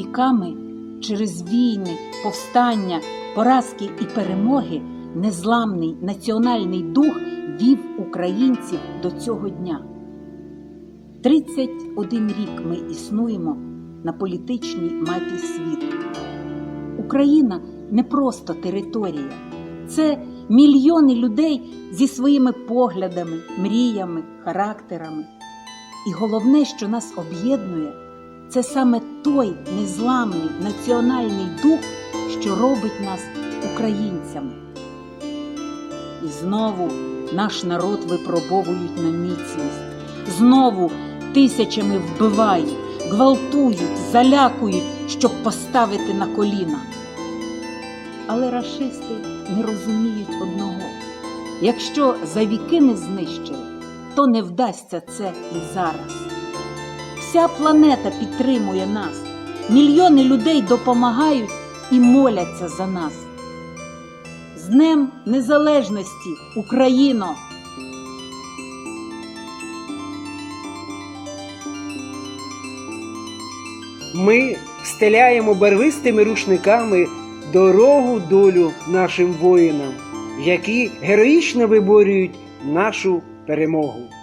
Віками через війни, повстання, поразки і перемоги незламний національний дух вів українців до цього дня. 31 рік ми існуємо на політичній мапі світу. Україна не просто територія, це мільйони людей зі своїми поглядами, мріями, характерами. І головне, що нас об'єднує, це саме той незламний національний дух, що робить нас українцями. І знову наш народ випробовують на міцність, знову тисячами вбивають, гвалтують, залякують, щоб поставити на коліна. Але рашисти не розуміють одного: якщо за віки не знищили, то не вдасться це і зараз. Вся планета підтримує нас, мільйони людей допомагають і моляться за нас. З Днем Незалежності, Україно! Ми стеляємо барвистими рушниками дорогу долю нашим воїнам, які героїчно виборюють нашу перемогу.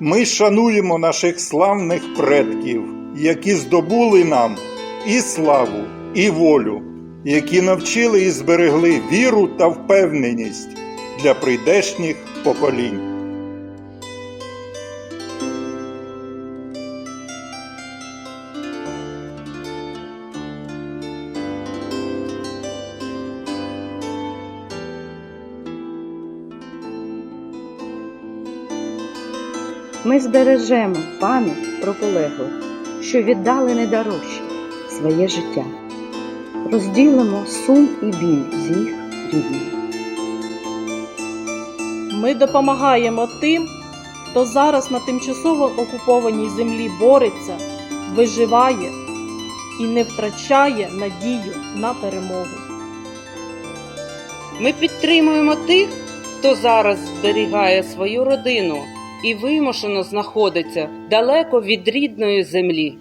Ми шануємо наших славних предків, які здобули нам і славу, і волю, які навчили і зберегли віру та впевненість для прийдешніх поколінь. Ми збережемо пам'ять про полеглих, що віддали найдорожче своє життя. Розділимо сум і біль з їх рідних. Ми допомагаємо тим, хто зараз на тимчасово окупованій землі бореться, виживає і не втрачає надію на перемогу. Ми підтримуємо тих, хто зараз зберігає свою родину і вимушено знаходиться далеко від рідної землі.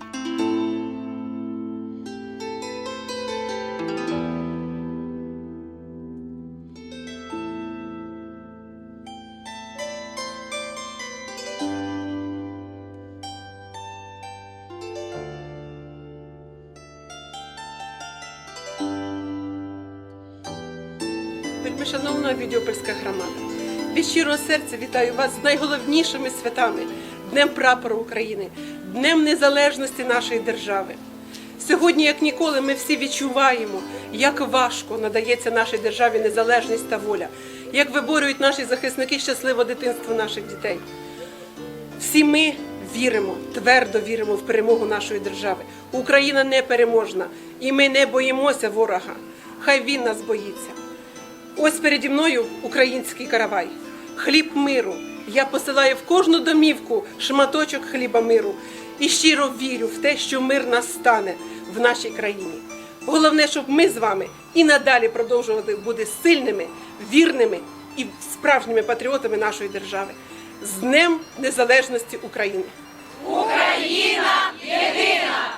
Вельмишановна Відьопольська громада, від щирого серця вітаю вас з найголовнішими святами Днем прапора України, Днем Незалежності нашої держави. Сьогодні, як ніколи, ми всі відчуваємо, як важко надається нашій державі незалежність та воля, як виборюють наші захисники щасливе дитинство наших дітей. Всі ми віримо, твердо віримо в перемогу нашої держави. Україна непереможна, і ми не боїмося ворога. Хай він нас боїться. Ось переді мною український каравай, хліб миру. Я посилаю в кожну домівку шматочок хліба миру і щиро вірю в те, що мир настане в нашій країні. Головне, щоб ми з вами і надалі продовжували бути сильними, вірними і справжніми патріотами нашої держави. З Днем Незалежності України! Україна єдина!